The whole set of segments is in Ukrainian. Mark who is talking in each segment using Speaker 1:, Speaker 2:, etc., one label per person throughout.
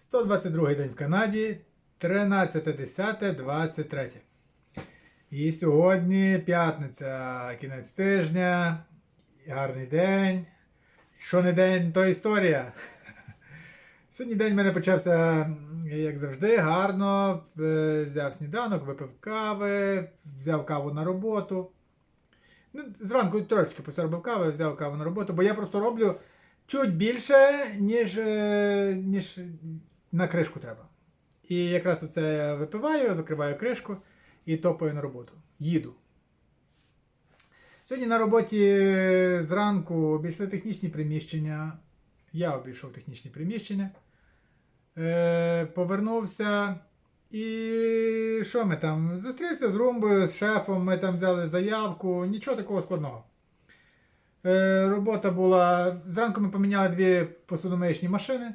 Speaker 1: 122 день в Канаді, 13.10.23. І сьогодні п'ятниця, кінець тижня, гарний день. Що не день, то історія. Сьогодні день в мене почався, як завжди, гарно. Е, Взяв сніданок, випив кави, взяв каву на роботу. Ну, зранку трошки посоробив кави, взяв каву на роботу, бо я просто роблю чуть більше, ніж, е, ніж на кришку треба. І якраз оце я випиваю, закриваю кришку і топаю на роботу. Їду. Сьогодні на роботі зранку обійшли технічні приміщення. Я обійшов технічні приміщення. Е, повернувся. І що ми там? Зустрівся з Румбою, з шефом, ми там взяли заявку, нічого такого складного. Е, робота була. Зранку ми поміняли дві посудомиючні машини,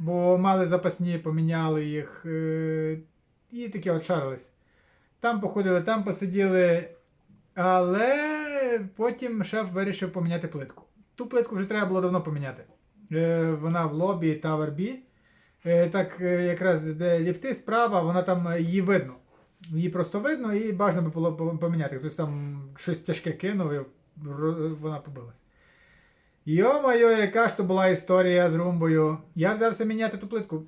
Speaker 1: бо мали запасні, поміняли їх. Е, і таке от шарились. Там походили, там посиділи. Але потім шеф вирішив поміняти плитку. Ту плитку вже треба було давно поміняти. Е, вона в лобі Tower B. Е, так якраз де ліфти справа, вона там її видно. Її просто видно і бажано би було поміняти. Хтось там щось тяжке кинув і вона побилась. Йо-моє, яка ж то була історія з румбою. Я взявся міняти ту плитку.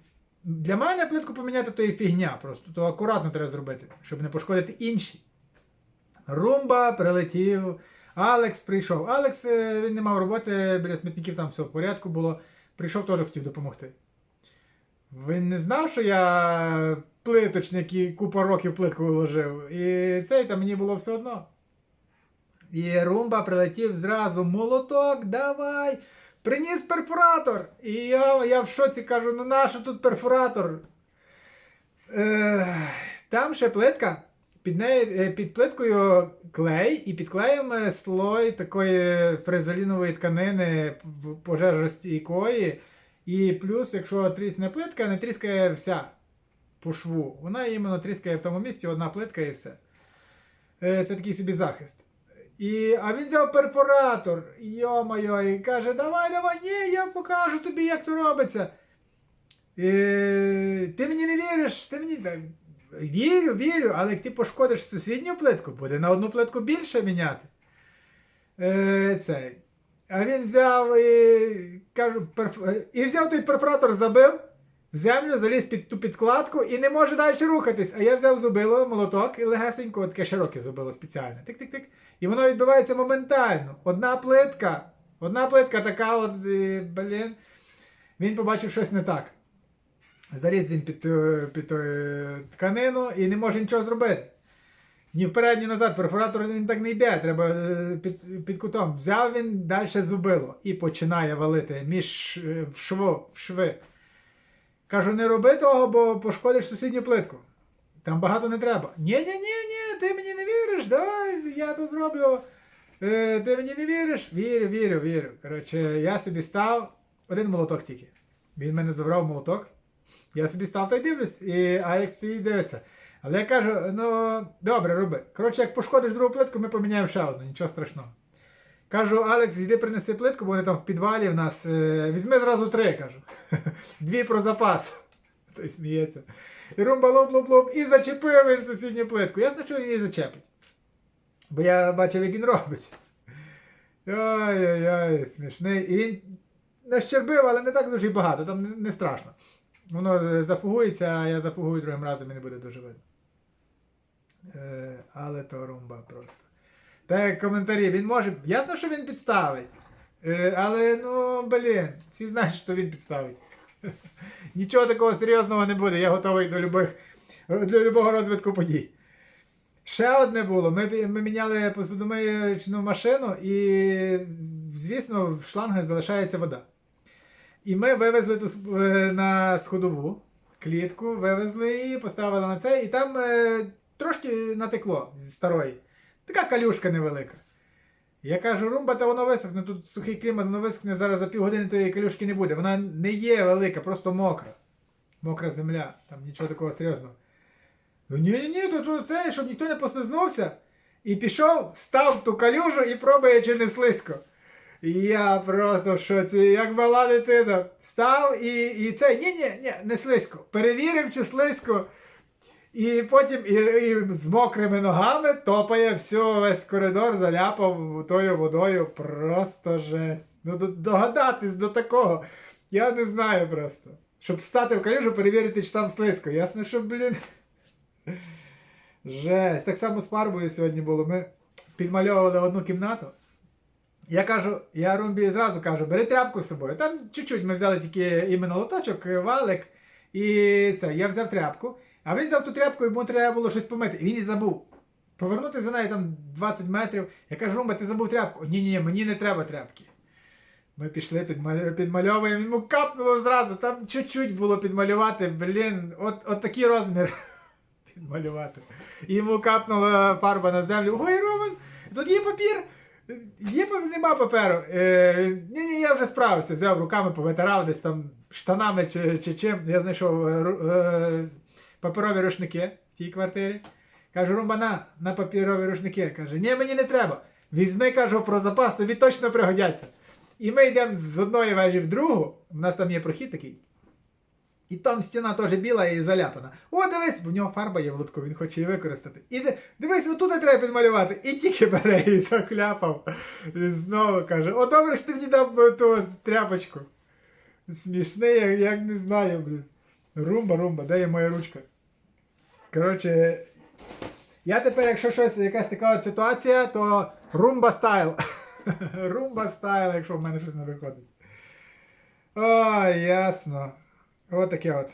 Speaker 1: Для мене плитку поміняти то є фігня, просто то акуратно треба зробити, щоб не пошкодити інші. Румба прилетів. Алекс прийшов. Алекс е, він не мав роботи біля смітників, там все в порядку було. Прийшов теж хотів допомогти. Він не знав, що я плиточник і купа років плитку виложив. І там мені було все одно. І Румба прилетів зразу. Молоток, давай! Приніс перфоратор! І я, я в шоці кажу: ну нащо тут перфоратор? Е, там ще плитка. Під, нею, е, під плиткою клей і під клеєм е, слой такої фрезолінової тканини пожежостійкої. І плюс, якщо трісне плитка, не тріскає вся по шву. Вона іменно тріскає в тому місці, одна плитка і все. Е, Це такий собі захист. І, а він взяв перфоратор, йо-моє, і каже: давай, давай, ні, я покажу тобі, як то робиться. Е, ти мені не віриш, ти мені. Вірю, вірю, але як ти пошкодиш сусідню плитку, буде на одну плитку більше міняти. Е, цей. А він взяв і кажу, перф... і взяв той перфоратор, забив в землю, заліз під ту підкладку і не може далі рухатись. А я взяв зубило, молоток і легесенько, таке широке зубило спеціальне. Тик-тик-тик. І воно відбивається моментально. Одна плитка, одна плитка така, от, блін. Він побачив щось не так. Заліз він під, під е, тканину і не може нічого зробити. Ні вперед, ні назад. Перфоратор він так не йде. Треба е, під, під кутом. Взяв він далі зубило і починає валити між е, в шво, в шви. Кажу, не роби того, бо пошкодиш сусідню плитку. Там багато не треба. Ні, ні, ні, ні, ти мені не віриш, давай, я то зроблю. Е, ти мені не віриш? Вірю, вірю, вірю. Коротше, я собі став один молоток тільки. Він мене забрав молоток. Я собі став та й дивлюсь, і Алекс стоїть дивиться. Але я кажу, ну добре, роби. Коротше, як пошкодиш другу плитку, ми поміняємо ще одну, нічого страшного. Кажу, Алекс, йди принеси плитку, бо вони там в підвалі в нас. Е, візьми зразу три, кажу. Дві про запас. Той сміється. І румба лоп лоп лоп і зачепив він сусідню плитку. Ясно, що він її зачепить. Бо я бачив, як він робить. Ой-ой-ой, смішний. І він нащербив, але не так дуже багато, там не, не страшно. Воно е, зафугується, а я зафугую другим разом і не буде дуже видно. Е, але то румба просто. Так, коментарі. Він може. Ясно, що він підставить. Е, але ну, блін, всі знають, що він підставить. Нічого такого серйозного не буде. Я готовий до любих, до любого розвитку подій. Ще одне було. Ми, ми міняли посудомиючну машину, і, звісно, в шлангах залишається вода. І ми вивезли ту е, на сходову клітку, вивезли її, поставили на це, і там е, трошки натекло зі старої. Така калюшка невелика. Я кажу, румба, то воно висохне, тут сухий клімат, воно висохне зараз за півгодини тої калюшки не буде. Вона не є велика, просто мокра. Мокра земля, там нічого такого серйозного. Ні, ні, то, то це, щоб ніхто не послизнувся. І пішов, став ту калюжу і пробує, чи не слизько. Я просто в шоці, як мала дитина. Став і, і це, ні, ні, ні, не слизько. Перевірив, чи слизько. І потім і, і з мокрими ногами топає все, весь коридор заляпав тою водою. Просто жесть. Ну догадатись до такого. Я не знаю просто. Щоб стати в калюжу, перевірити, чи там слизько. Ясно, що, блін. Жесть. Так само з фарбою сьогодні було. Ми підмальовували одну кімнату. Я кажу, я Румбі зразу кажу, бери тряпку з собою. Там чуть-чуть ми взяли тільки іменно лоточок, валик і це. Я взяв тряпку, а він взяв ту тряпку, йому треба було щось помити. Він і забув. Повернути за нею там 20 метрів. Я кажу, Румба, ти забув тряпку. Ні, ні, мені не треба тряпки. Ми пішли, підмальовуємо, йому капнуло зразу, там чуть-чуть було підмалювати, блін, от, от такий розмір підмалювати. І йому капнула фарба на землю. Ой, Роман, тут є папір. Є нема паперу. Е, ні, ні, я вже справився. Взяв руками, повитирав десь там штанами чи, чи чим. Я знайшов е, е, паперові рушники в тій квартирі. Кажу, Румба, на, папірові рушники. Каже, ні, мені не треба. Візьми, кажу, про запас, тобі точно пригодяться. І ми йдемо з одної вежі в другу. У нас там є прохід такий. І там стіна теж біла і заляпана. О, дивись, в нього фарба є в лотку, він хоче її використати. І дивись, отут треба підмалювати. І тільки бере і захляпав. І знову каже: О, добре, що ти мені дав е, ту тряпочку. Смішний, як, як не знаю, блін. Румба, румба, де є моя ручка? Коротше, я тепер, якщо щось, якась така ситуація, то румба стайл. румба стайл, якщо в мене щось не виходить. О, ясно. От таке от.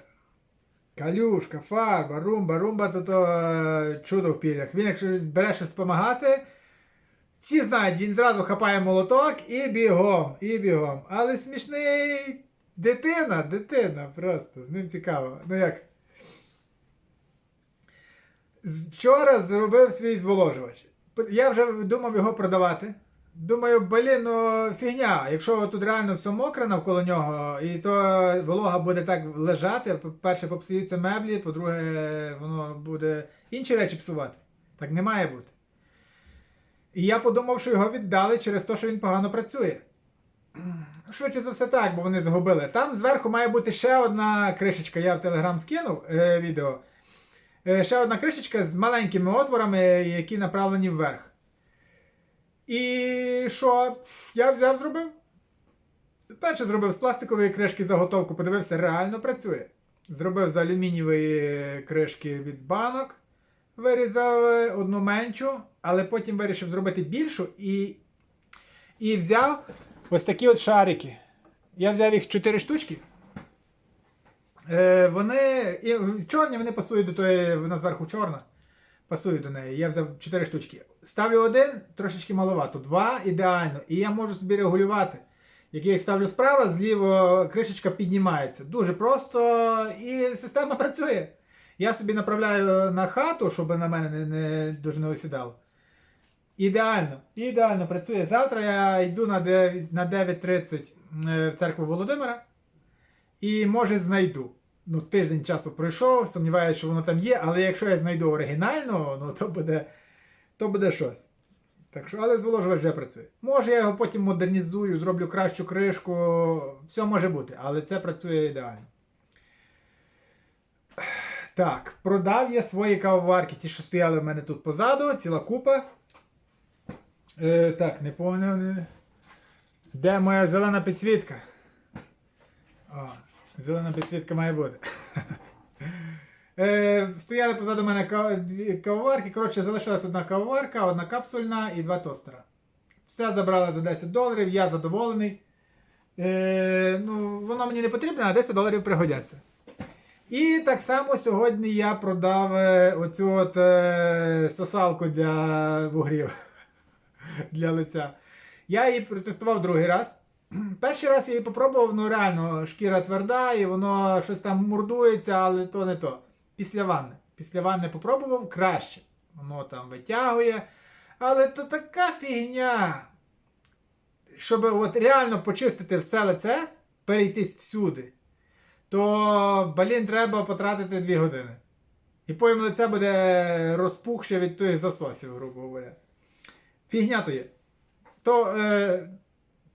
Speaker 1: Калюшка, фарба, румба, румба то, то чудо в пір'ях. Він, якщо бере щось допомагати, всі знають, він зразу хапає молоток і бігом, і бігом. Але смішний дитина, дитина, просто з ним цікаво. Ну як? Вчора зробив свій зволожувач. Я вже думав його продавати. Думаю, блін, ну фігня. Якщо тут реально все мокре навколо нього, і то волога буде так лежати, по-перше, попсуються меблі, по-друге, воно буде інші речі псувати. Так не має бути. І я подумав, що його віддали через те, що він погано працює. Швидше за все так, бо вони загубили. Там зверху має бути ще одна кришечка. Я в Телеграм скинув е, відео. Е, ще одна кришечка з маленькими отворами, які направлені вверх. І що? Я взяв, зробив. Перше зробив з пластикової кришки заготовку, подивився, реально працює. Зробив з алюмінієвої кришки від банок, вирізав е, одну меншу, але потім вирішив зробити більшу і, і взяв ось такі от шарики. Я взяв їх 4 штучки. Е, вони і, чорні, вони пасують до тої, вона зверху чорна. Пасують до неї. Я взяв 4 штучки. Ставлю один, трошечки маловато. Два ідеально. І я можу собі регулювати. Як я їх ставлю справа, зліво кришечка піднімається. Дуже просто і система працює. Я собі направляю на хату, щоб на мене не, не дуже не осідало. Ідеально, ідеально працює. Завтра я йду на 9 на 9.30 е, в церкву Володимира і може знайду. Ну, тиждень часу пройшов, сумніваюся, що воно там є, але якщо я знайду оригінального, ну то буде, то буде щось. Так що, але зволожувач вже працює. Може, я його потім модернізую, зроблю кращу кришку. Все може бути, але це працює ідеально. Так, продав я свої кавоварки, ті, що стояли в мене тут позаду, ціла купа. Е, так, не поняв. Де моя зелена підсвітка? О, зелена підсвітка має бути. Е, стояли позаду мене кавоварки. Коротше, залишилась одна кавоварка, одна капсульна і два тостера. Все забрали за 10 доларів, я задоволений. Е, ну, воно мені не потрібно, а 10 доларів пригодяться. І так само сьогодні я продав е, оцю от е, сосалку для вугрів для лиця. Я її протестував другий раз. Перший раз я її попробував, ну реально, шкіра тверда, і воно щось там мурдується, але то не то. Після ванни. Після ванни попробував краще. Воно там витягує. Але то така фігня. Щоб от реально почистити все лице, перейтись всюди, то, блін, треба потратити 2 години. І потім лице буде розпухше від тих засосів, грубо говоря. Фігня то є. То е,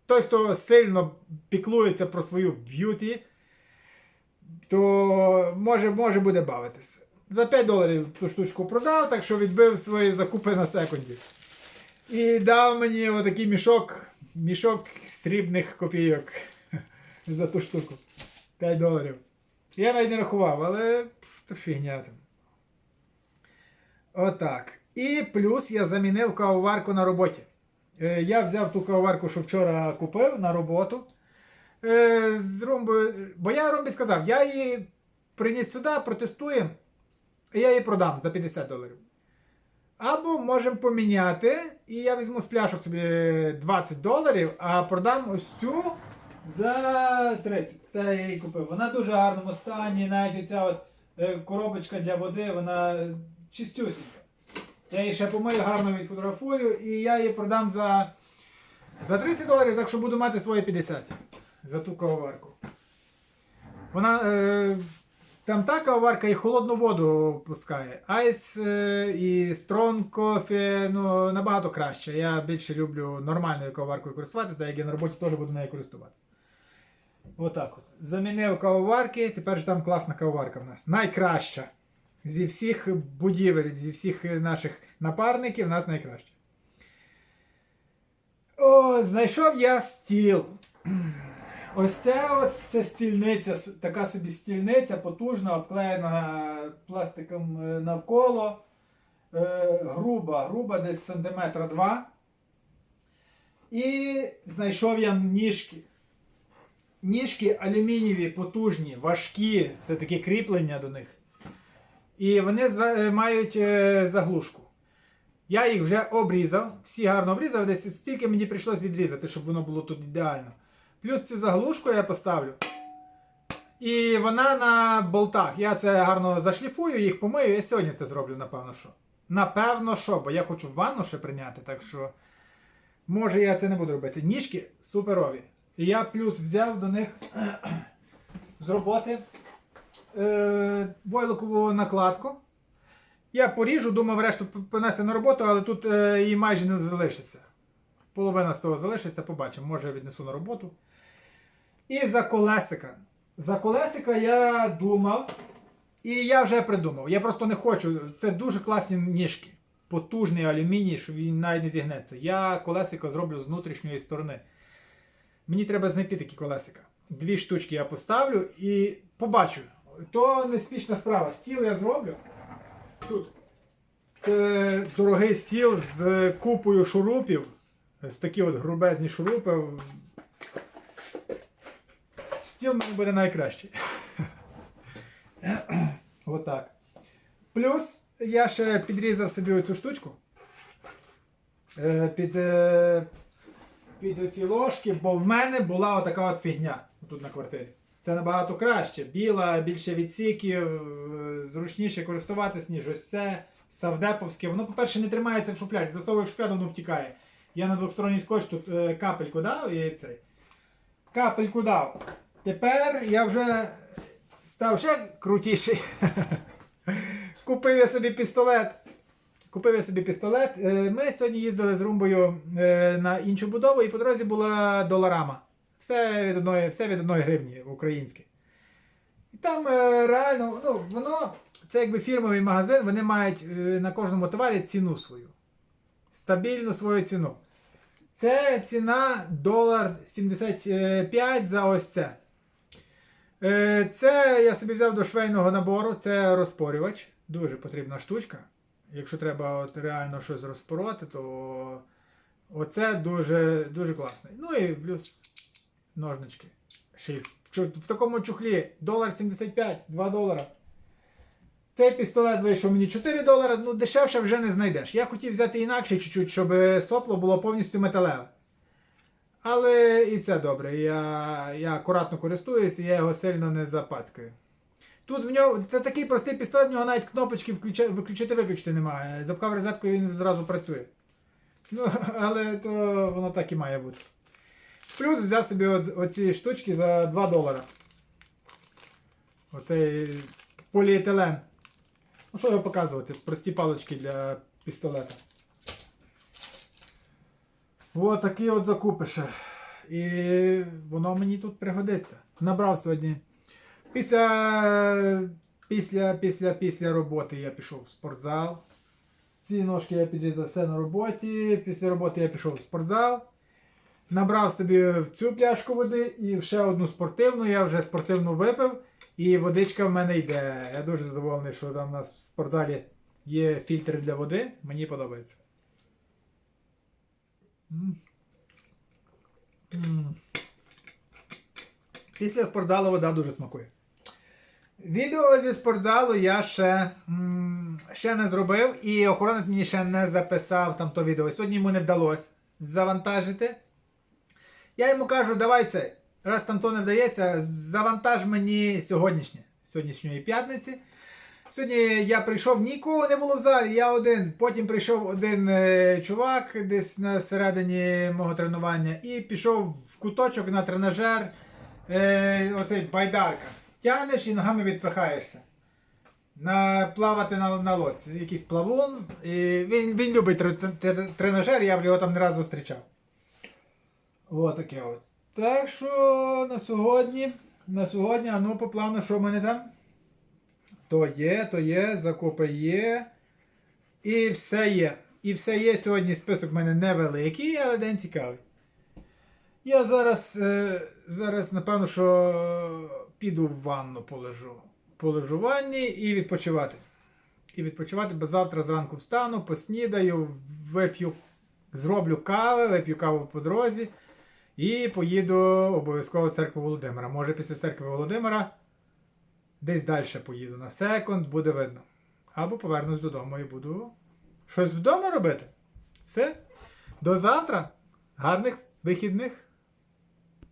Speaker 1: той, хто сильно піклується про свою б'юті, то може, може буде бавитися. За 5 доларів ту штучку продав, так що відбив свої закупи на секунді. І дав мені отакий мішок, мішок срібних копійок за ту штуку. 5 доларів. Я навіть не рахував, але то фігня там. Отак. І плюс я замінив кавоварку на роботі. Е, Я взяв ту кавоварку, що вчора купив на роботу. Е, З Румби, бо я Румбі сказав, я її приніс сюди, протестуємо, і я її продам за 50 доларів. Або можемо поміняти, і я візьму з пляшок собі 20 доларів, а продам ось цю за 30. Та я її купив. Вона дуже гарному стані, навіть оця от е, коробочка для води, вона чистюсінька. Я її ще помию, гарно відфотографую, і я її продам за, за 30 доларів, так що буду мати свої 50 за ту кавоварку. Вона. Е, там та кавоварка і холодну воду пускає. Айс е, і Strong Coffee, ну, набагато краще. Я більше люблю нормальною кавоваркою користуватися, так як я на роботі теж буду нею користуватися. Отак от. Замінив кавоварки, тепер ж там класна кавоварка в нас. Найкраща. Зі всіх будівель, зі всіх наших напарників, нас найкраща. О, знайшов я стіл. Ось це от це стільниця, така собі стільниця, потужна, обклеєна пластиком е, навколо. Е, груба, груба десь сантиметра два. І знайшов я ніжки. Ніжки алюмінієві, потужні, важкі, це такі кріплення до них. І вони е, мають е, заглушку. Я їх вже обрізав, всі гарно обрізав, десь стільки мені прийшлось відрізати, щоб воно було тут ідеально. Плюс цю заглушку я поставлю. І вона на болтах. Я це гарно зашліфую, їх помию. Я сьогодні це зроблю, напевно, що. Напевно, що, бо я хочу ванну ще прийняти, так що. Може я це не буду робити. Ніжки суперові. І я плюс взяв до них з роботи е, войлокову накладку. Я поріжу, думав решту понести на роботу, але тут е, її майже не залишиться. Половина з того залишиться, побачимо, може я віднесу на роботу. І за колесика. За колесика я думав, і я вже придумав. Я просто не хочу. Це дуже класні ніжки. Потужний алюміній, що він навіть не зігнеться. Я колесико зроблю з внутрішньої сторони. Мені треба знайти такі колесика. Дві штучки я поставлю і побачу. То неспішна справа. Стіл я зроблю. Тут. Це дорогий стіл з купою шурупів. Ось такі от грубезні шурупи. Стіл в буде найкращий. Отак. Плюс я ще підрізав собі оцю штучку. Е, Під, е, під оці ложки, бо в мене була отака от фігня тут на квартирі. Це набагато краще. Біла, більше відсіків, е, зручніше користуватись, ніж ось це. Савдеповське. Воно, по-перше, не тримається в шуфляді. Засовуєш в шуфляду, воно втікає. Я на двохсторонній скотч тут е, капельку дав і цей. Капельку дав. Тепер я вже став ще крутіший. Купив я собі пістолет. Купив я собі пістолет. Е, Ми сьогодні їздили з Румбою е, на іншу будову, і по дорозі була доларама. Все від одної, все від одної гривні українське. І там е, реально, ну, воно, це якби фірмовий магазин, вони мають е, на кожному товарі ціну свою. Стабільну свою ціну. Це ціна долар 75 за ось це. Е, Це я собі взяв до швейного набору, це розпорювач. Дуже потрібна штучка. Якщо треба от реально щось розпороти, то оце дуже, дуже класний. Ну і плюс ножнички. Ще в, в такому чухлі долар 75, 2 долара. Цей пістолет вийшов мені 4 долари, ну дешевше вже не знайдеш. Я хотів взяти інакше чуть-чуть, щоб сопло було повністю металеве. Але і це добре. Я, я акуратно користуюся, я його сильно не запацькаю. Тут в нього це такий простий пістолет, в нього навіть кнопочки виключити-виключити немає. Запхав розетку і він зразу працює. Ну, але то воно так і має бути. Плюс взяв собі оці штучки за 2 долара. Оцей поліетилен. Ну, що його показувати? Прості палички для пістолета. Ось такі от закупи ще. І воно мені тут пригодиться. Набрав сьогодні. Після, після, після, після роботи я пішов в спортзал. Ці ножки я підрізав все на роботі. Після роботи я пішов в спортзал. Набрав собі в цю пляшку води і ще одну спортивну. Я вже спортивну випив, і водичка в мене йде. Я дуже задоволений, що там у нас в спортзалі є фільтр для води. Мені подобається. Після спортзалу вода дуже смакує. Відео зі спортзалу я ще, ще не зробив, і охоронець мені ще не записав там то відео. Сьогодні йому не вдалося завантажити. Я йому кажу, давай це, раз там то не вдається, завантаж мені сьогоднішнє, сьогоднішньої п'ятниці. Сьогодні я прийшов, нікого не було в залі, я один. Потім прийшов один е, чувак десь на середині мого тренування і пішов в куточок на тренажер. Е, оцей байдарка. Тягнеш і ногами відпихаєшся. На, плавати на, на лодці. Якийсь плавун. І він, він любить тр- тр- тренажер, я б його там не раз зустрічав. От таке от. Так що на сьогодні, на сьогодні, а ну по плану, що в мене там? То є, то є, закупи є. І все є. І все є. Сьогодні список в мене невеликий, але день цікавий. Я зараз, е, зараз напевно, що піду в ванну полежу. Полежу в ванні і відпочивати. І відпочивати, бо завтра зранку встану, поснідаю, вип'ю, зроблю кави, вип'ю каву по дорозі і поїду обов'язково в церкву Володимира. Може, після церкви Володимира десь далі поїду на секунд, буде видно. Або повернусь додому і буду щось вдома робити. Все. До завтра. Гарних вихідних.